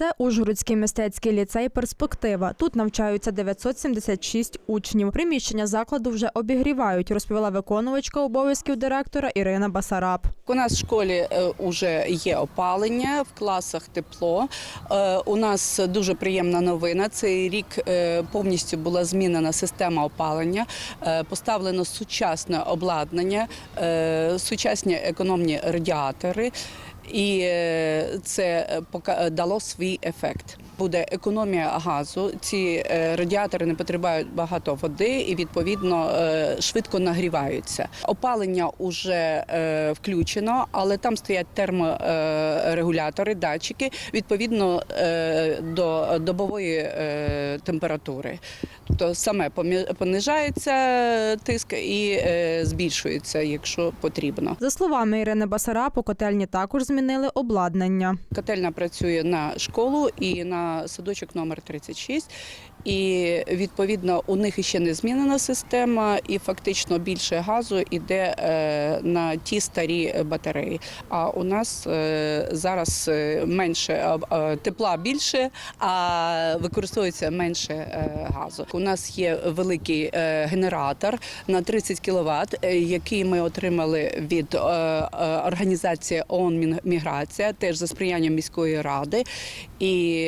Це Ужгородський мистецький ліцей Перспектива. Тут навчаються 976 учнів. Приміщення закладу вже обігрівають, розповіла виконувачка обов'язків директора Ірина Басараб. У нас в школі вже є опалення, в класах тепло. Е, У нас дуже приємна новина. Цей рік е, повністю була змінена система опалення, Е, поставлено сучасне обладнання, е, сучасні економні радіатори. І е, це пока- дало свій ефект. Буде економія газу. Ці е, радіатори не потребують багато води і відповідно е, швидко нагріваються. Опалення вже е, включено, але там стоять терморегулятори, датчики відповідно до добової температури. Тобто саме понижається тиск і збільшується, якщо потрібно. За словами Ірини Басараб, у котельні також змінили обладнання. Котельня працює на школу і на садочок номер 36. І відповідно у них ще не змінена система, і фактично більше газу йде е, на ті старі батареї. А у нас е, зараз е, менше е, е, тепла більше, а використовується менше е, газу. У нас є великий е, генератор на 30 кВт, який ми отримали від е, е, організації ООН Міграція, теж за сприянням міської ради, і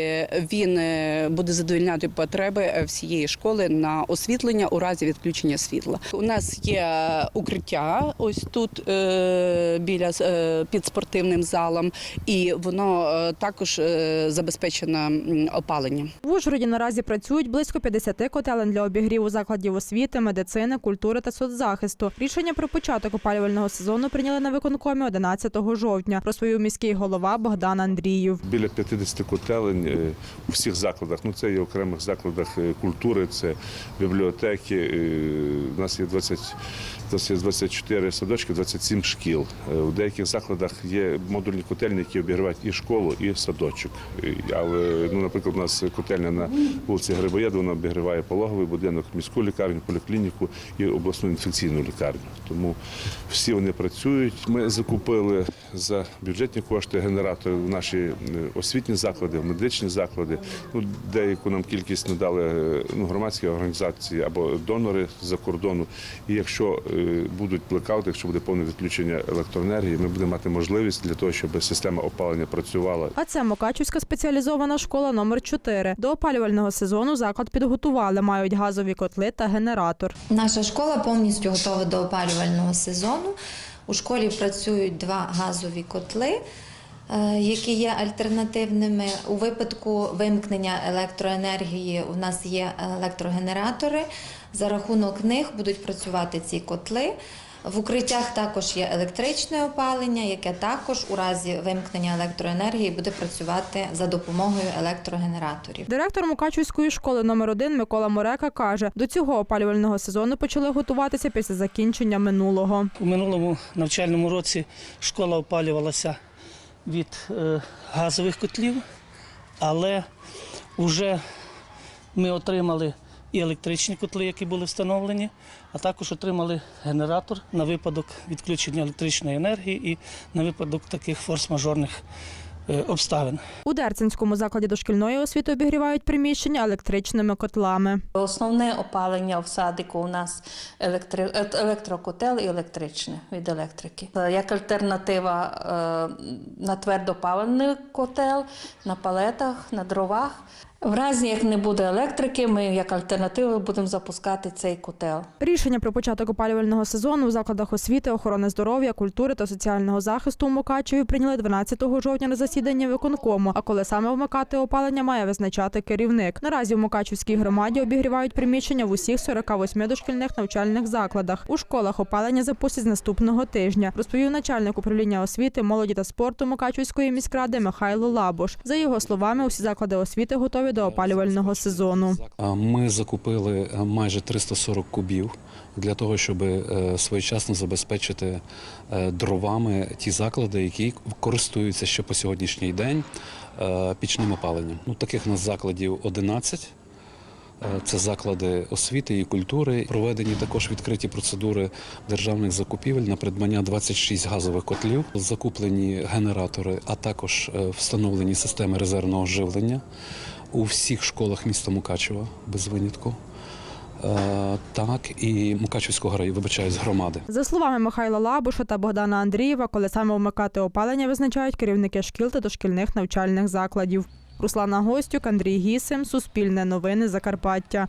він е, буде задовільняти потреби е, всієї школи на освітлення у разі відключення світла. У нас є укриття ось тут е, біля під спортивним залом, і воно також забезпечено опаленням. В Ужгороді наразі працюють близько 50 котелень для обігріву закладів освіти, медицини, культури та соцзахисту. Рішення про початок опалювального сезону прийняли на виконкомі 11 жовтня. Розповів міський голова Богдан Андріїв. Біля 50 котелень у всіх закладах. Ну це є в окремих закладах е, культури, це бібліотеки. е, У нас є 20, є 24 садочки, 27 шкіл. Е, У деяких закладах є модульні котельні, які обігрівають і школу, і садочок. Е, Але, ну, наприклад, у нас котельня на вулиці Грибоєда, вона обігріває пологовий будинок, міську лікарню, поліклініку і обласну інфекційну лікарню. Тому всі вони працюють. Ми закупили за бюджетні кошти генератори в наші е, освітні заклади, в медичні заклади. Ну, деяку нам кількість надали е, ну, громадські організації або донори з-за кордону. І якщо е, будуть блекаути, якщо буде повне відключення електроенергії, ми будемо мати можливість для того, щоб система опалення працювала А це Мокачівська спеціалізована школа номер 4 До опалювального сезону заклад підготували. Мають газові котли та генератор. Наша школа повністю готова до опалювального сезону. У школі працюють два газові котли, які є альтернативними. У випадку вимкнення електроенергії у нас є електрогенератори. За рахунок них будуть працювати ці котли. В укриттях також є електричне опалення, яке також у разі вимкнення електроенергії буде працювати за допомогою електрогенераторів. Директор Мукачівської школи номер 1 Микола Морека каже, до цього опалювального сезону почали готуватися після закінчення минулого. У минулому навчальному році школа опалювалася від е, газових котлів, але вже ми отримали і електричні котли, які були встановлені, а також отримали генератор на випадок відключення електричної енергії і на випадок таких форс-мажорних обставин. У Дерцинському закладі дошкільної освіти обігрівають приміщення електричними котлами. Основне опалення в садику у нас електри... е, електрокотел і електричне від електрики. Е, Як альтернатива е, на твердопалений котел, на палетах, на дровах. В разі, як не буде електрики, ми як альтернативу будемо запускати цей котел. Рішення про початок опалювального сезону у закладах освіти, охорони здоров'я, культури та соціального захисту у Мукачеві прийняли 12 жовтня на засіданні виконкому. А коли саме вмикати опалення, має визначати керівник. Наразі в Мукачівській громаді обігрівають приміщення в усіх 48 дошкільних навчальних закладах. У школах опалення запустять з наступного тижня, розповів начальник управління освіти, молоді та спорту Мукачівської міськради Михайло Лабуш. За його словами, усі заклади освіти готові до опалювального сезону. Ми закупили е, майже 340 кубів для того, щоб е, своєчасно забезпечити е, дровами ті заклади, які користуються ще по сьогоднішній день пічним опаленням. Ну, таких у нас закладів 11. Е, Це заклади освіти і культури. Проведені також відкриті процедури державних закупівель на придбання 26 газових котлів, закуплені генератори, а також встановлені системи резервного живлення у всіх школах міста Мукачева без винятку. Е, Так, і Мукачевського району, з громади. За словами Михайла Лабуша та Богдана Андрієва, коли саме вмикати опалення визначають керівники шкіл та дошкільних навчальних закладів. Руслана Гостюк, Андрій Гісим, Суспільне новини Закарпаття.